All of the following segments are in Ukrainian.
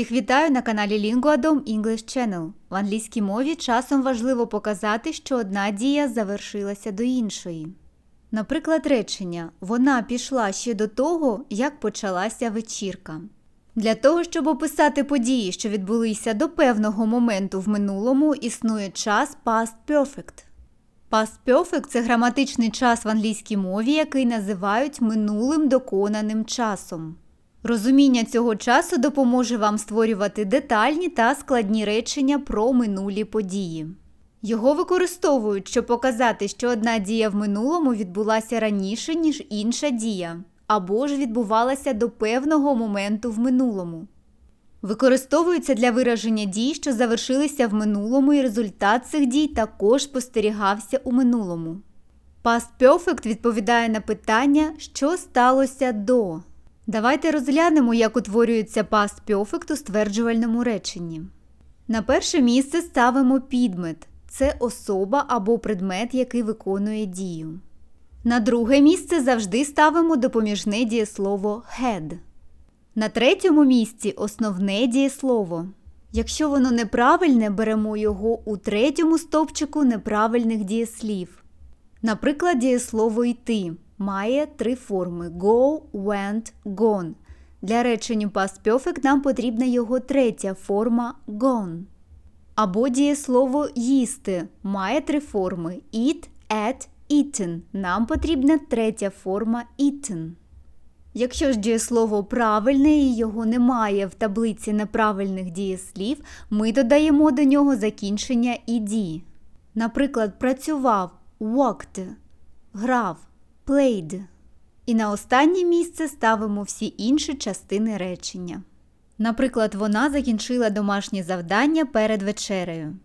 Всіх вітаю на каналі Linguadom English Channel. В англійській мові часом важливо показати, що одна дія завершилася до іншої. Наприклад, речення Вона пішла ще до того, як почалася вечірка. Для того, щоб описати події, що відбулися до певного моменту в минулому, існує час past perfect. Past perfect – це граматичний час в англійській мові, який називають минулим доконаним часом. Розуміння цього часу допоможе вам створювати детальні та складні речення про минулі події. Його використовують, щоб показати, що одна дія в минулому відбулася раніше, ніж інша дія, або ж відбувалася до певного моменту в минулому. Використовується для вираження дій, що завершилися в минулому, і результат цих дій також спостерігався у минулому. Past Perfect відповідає на питання, що сталося до. Давайте розглянемо, як утворюється past perfect у стверджувальному реченні. На перше місце ставимо підмет це особа або предмет, який виконує дію. На друге місце завжди ставимо допоміжне дієслово had. На третьому місці основне дієслово. Якщо воно неправильне, беремо його у третьому стовпчику неправильних дієслів. Наприклад, дієслово йти має три форми go, went, gone. Для речення past perfect нам потрібна його третя форма gone. Або дієслово їсти має три форми eat, ate, eaten. Нам потрібна третя форма eaten. Якщо ж дієслово правильне і його немає в таблиці неправильних дієслів, ми додаємо до нього закінчення «ed». Наприклад, працював walked, грав played. І на останнє місце ставимо всі інші частини речення. Наприклад, вона закінчила домашнє завдання перед вечерею.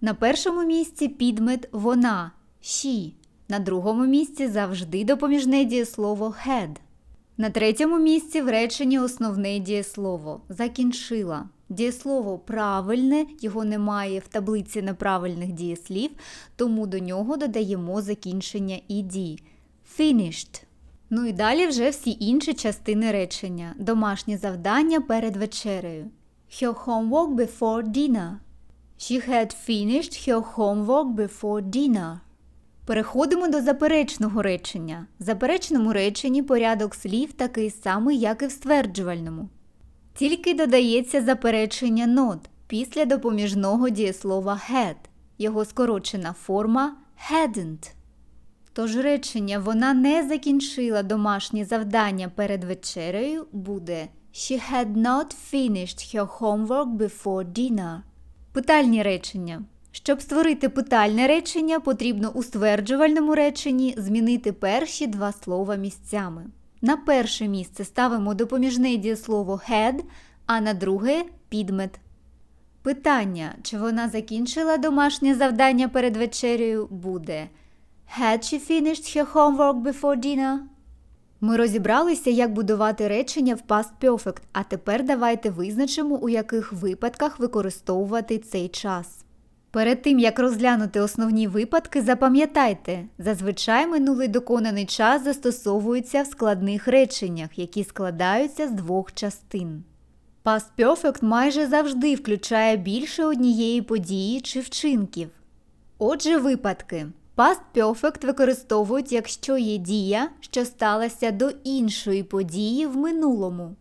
На першому місці підмет вона she. На другому місці завжди допоміжне дієслово had. На третьому місці в реченні основне дієслово закінчила. Дієслово правильне, його немає в таблиці неправильних дієслів, тому до нього додаємо закінчення «ed». Finished. Ну і далі вже всі інші частини речення. Домашнє завдання перед вечерею. Her homework before dinner. She had finished her homework before dinner. Переходимо до заперечного речення. В заперечному реченні порядок слів такий самий, як і в стверджувальному. Тільки додається заперечення not після допоміжного дієслова had. Його скорочена форма hadn't. Тож речення вона не закінчила домашнє завдання перед вечерею буде She had not finished her homework before dinner. Питальні речення. Щоб створити питальне речення, потрібно у стверджувальному реченні змінити перші два слова місцями. На перше місце ставимо допоміжне дієслово had, а на друге підмет. Питання, чи вона закінчила домашнє завдання перед вечерею, буде Had she finished her homework before dinner? Ми розібралися, як будувати речення в past perfect, а тепер давайте визначимо, у яких випадках використовувати цей час. Перед тим, як розглянути основні випадки, запам'ятайте, зазвичай минулий доконаний час застосовується в складних реченнях, які складаються з двох частин. Past perfect майже завжди включає більше однієї події чи вчинків. Отже, випадки. Past perfect використовують, якщо є дія, що сталася до іншої події в минулому.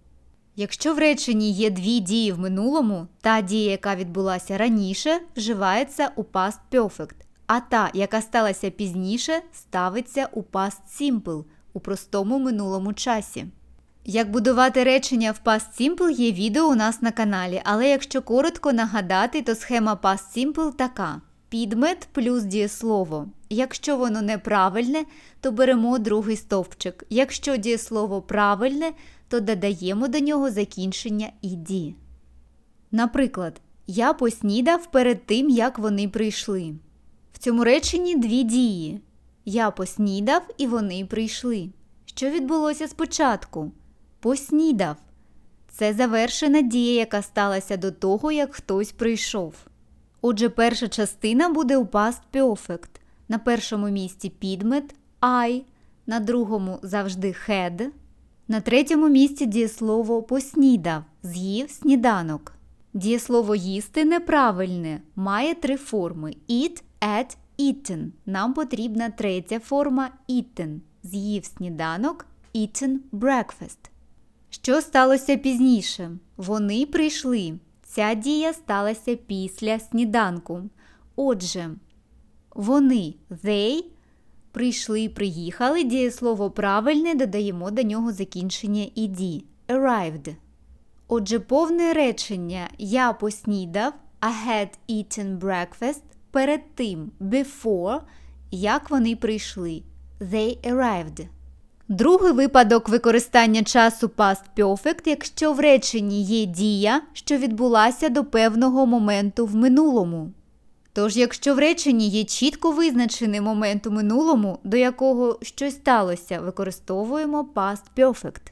Якщо в реченні є дві дії в минулому, та дія, яка відбулася раніше, вживається у past perfect, а та, яка сталася пізніше, ставиться у past simple у простому минулому часі. Як будувати речення в past simple є відео у нас на каналі, але якщо коротко нагадати, то схема past simple така. Підмет плюс дієслово. Якщо воно неправильне, то беремо другий стовпчик. Якщо дієслово правильне, то додаємо до нього закінчення «ed». Наприклад, я поснідав перед тим, як вони прийшли. В цьому реченні дві дії. Я поснідав і вони прийшли. Що відбулося спочатку? Поснідав. Це завершена дія, яка сталася до того, як хтось прийшов. Отже, перша частина буде у past perfect. На першому місці підмет I, на другому завжди had. На третьому місці дієслово поснідав, з'їв сніданок. Дієслово їсти неправильне, має три форми: eat, ate, eaten. Нам потрібна третя форма eaten. З'їв сніданок, eaten breakfast. Що сталося пізніше? Вони прийшли. Ця дія сталася після сніданку. Отже, вони they прийшли, приїхали. Дієслово правильне додаємо до нього закінчення ed. Arrived. Отже, повне речення Я поснідав I had eaten breakfast перед тим before, як вони прийшли. They arrived. Другий випадок використання часу past perfect, якщо в реченні є дія, що відбулася до певного моменту в минулому. Тож, якщо в реченні є чітко визначений момент у минулому, до якого щось сталося, використовуємо past perfect.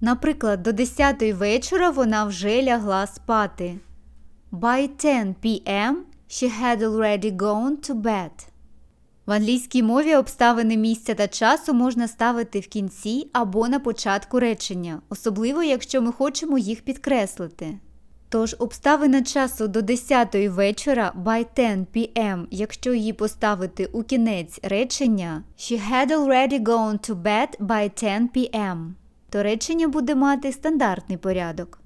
Наприклад, до 10 вечора вона вже лягла спати. By 10 p.m. she had already gone to bed. В англійській мові обставини місця та часу можна ставити в кінці або на початку речення, особливо якщо ми хочемо їх підкреслити. Тож обставина часу до 10 вечора by 10 p.m., якщо її поставити у кінець речення She had already gone to bed by 10 p.m., то речення буде мати стандартний порядок.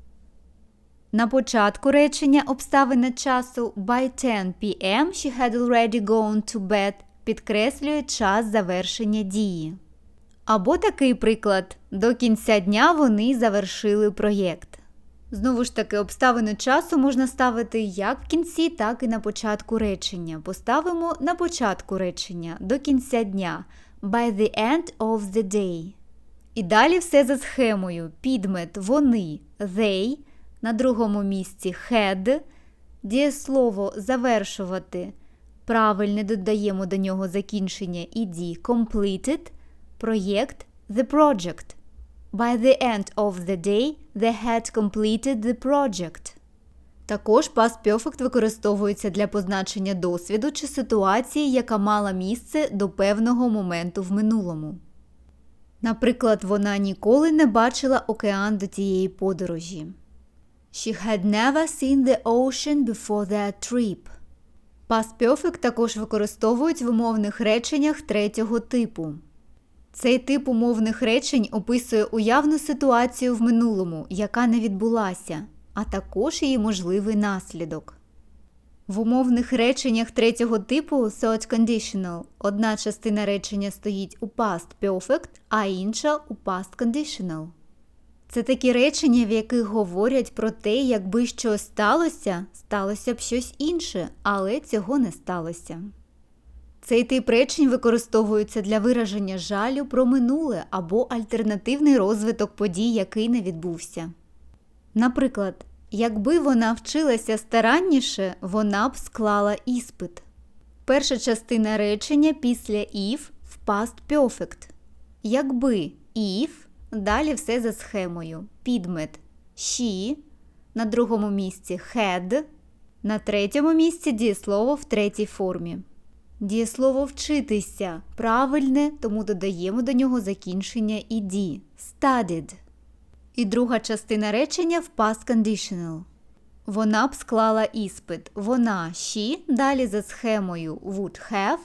На початку речення обставина часу by 10 p.m. she had already gone to bed підкреслює час завершення дії. Або такий приклад до кінця дня вони завершили проєкт. Знову ж таки, обставини часу можна ставити як в кінці, так і на початку речення. Поставимо на початку речення до кінця дня by the end of the day. І далі все за схемою. Підмет вони they, на другому місці had, дієслово завершувати. Правильне додаємо до нього закінчення ed completed, проєкт the project. By the end of the day they had completed the project. Також past perfect використовується для позначення досвіду чи ситуації, яка мала місце до певного моменту в минулому. Наприклад, вона ніколи не бачила океан до тієї подорожі. She had never seen the ocean before their trip. Past perfect також використовують в умовних реченнях третього типу. Цей тип умовних речень описує уявну ситуацію в минулому, яка не відбулася, а також її можливий наслідок. В умовних реченнях третього типу third conditional одна частина речення стоїть у past perfect, а інша у past conditional. Це такі речення, в яких говорять про те, якби щось сталося, сталося б щось інше, але цього не сталося. Цей тип речень використовується для вираження жалю про минуле або альтернативний розвиток подій, який не відбувся. Наприклад, якби вона вчилася старанніше, вона б склала іспит. Перша частина речення після if в past perfect. Якби if, далі все за схемою. Підмет she, на другому місці had, на третьому місці дієслово в третій формі. Дієслово вчитися правильне, тому додаємо до нього закінчення ed studied. І друга частина речення в past conditional. Вона б склала іспит. Вона she, далі за схемою would have,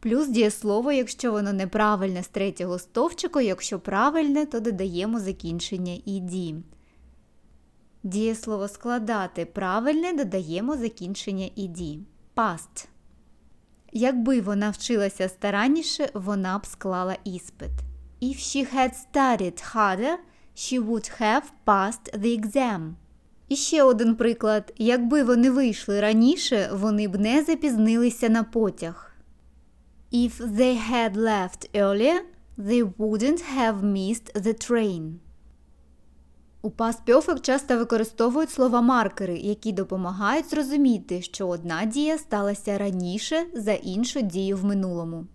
плюс дієслово, якщо воно неправильне з третього стовпчику, якщо правильне, то додаємо закінчення ed. Дієслово складати правильне додаємо закінчення ed. Past. Якби вона вчилася старанніше, вона б склала іспит. If she had studied harder, she would have passed the exam. І ще один приклад. Якби вони вийшли раніше, вони б не запізнилися на потяг. If they had left earlier, they wouldn't have missed the train. У past perfect часто використовують слова маркери, які допомагають зрозуміти, що одна дія сталася раніше за іншу дію в минулому.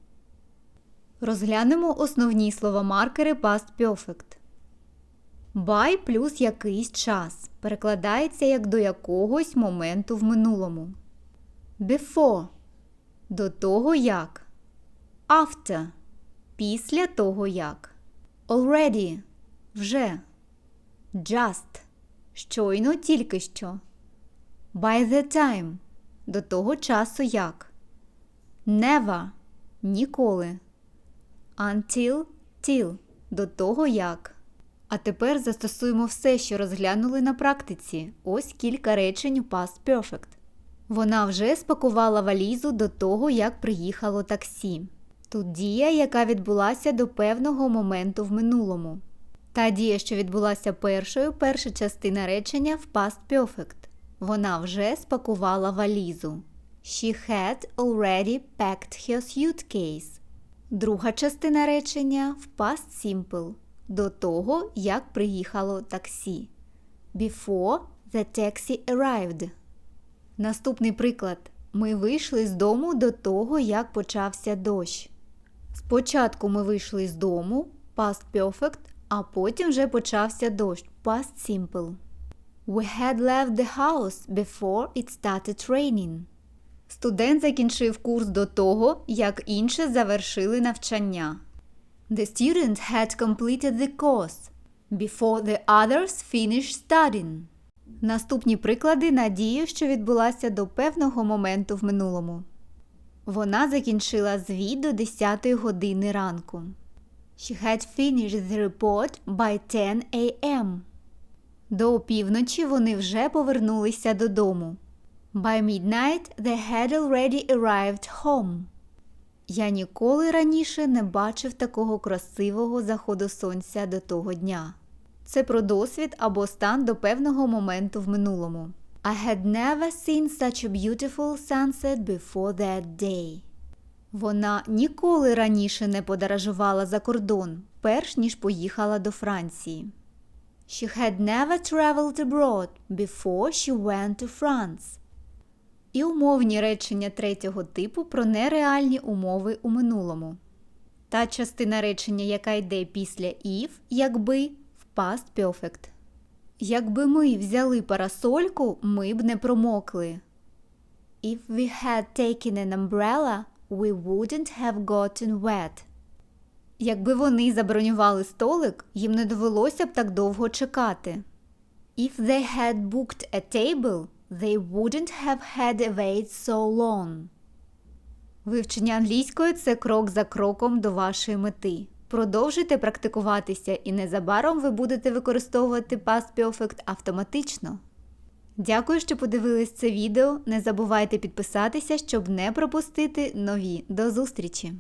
Розглянемо основні слова маркери past perfect. By плюс якийсь час перекладається як до якогось моменту в минулому. Before до того як. After після того як. Already вже. Just щойно тільки що. By the time до того часу як. Never ніколи. Until till до того як. А тепер застосуємо все, що розглянули на практиці. Ось кілька речень у Past Perfect. Вона вже спакувала валізу до того, як приїхало таксі. Тут дія, яка відбулася до певного моменту в минулому. Та дія, що відбулася першою, перша частина речення в Past Perfect. Вона вже спакувала валізу. She had already packed her suitcase. Друга частина речення в Past Simple. До того, як приїхало таксі. Before the taxi arrived. Наступний приклад. Ми вийшли з дому до того, як почався дощ. Спочатку ми вийшли з дому past perfect, а потім вже почався дощ past simple. We had left the house before it started raining. Студент закінчив курс до того, як інші завершили навчання. The student had completed the course before the others finished studying. Наступні приклади на дію, що відбулася до певного моменту в минулому. Вона закінчила звіт до 10 години ранку. She had finished the report by 10 a.m. До опівночі вони вже повернулися додому. By midnight they had already arrived home. Я ніколи раніше не бачив такого красивого заходу сонця до того дня. Це про досвід або стан до певного моменту в минулому. I had never seen such a beautiful sunset before that day. Вона ніколи раніше не подорожувала за кордон, перш ніж поїхала до Франції. She had never traveled abroad before she went to France. І умовні речення третього типу про нереальні умови у минулому. Та частина речення, яка йде після if, якби в past perfect. Якби ми взяли парасольку, ми б не промокли. If we had taken an umbrella, we wouldn't have gotten wet. Якби вони забронювали столик, їм не довелося б так довго чекати. If they had booked a table, they wouldn't have had to wait so long. Вивчення англійської це крок за кроком до вашої мети. Продовжуйте практикуватися і незабаром ви будете використовувати Past Perfect автоматично. Дякую, що подивились це відео. Не забувайте підписатися, щоб не пропустити нові. До зустрічі!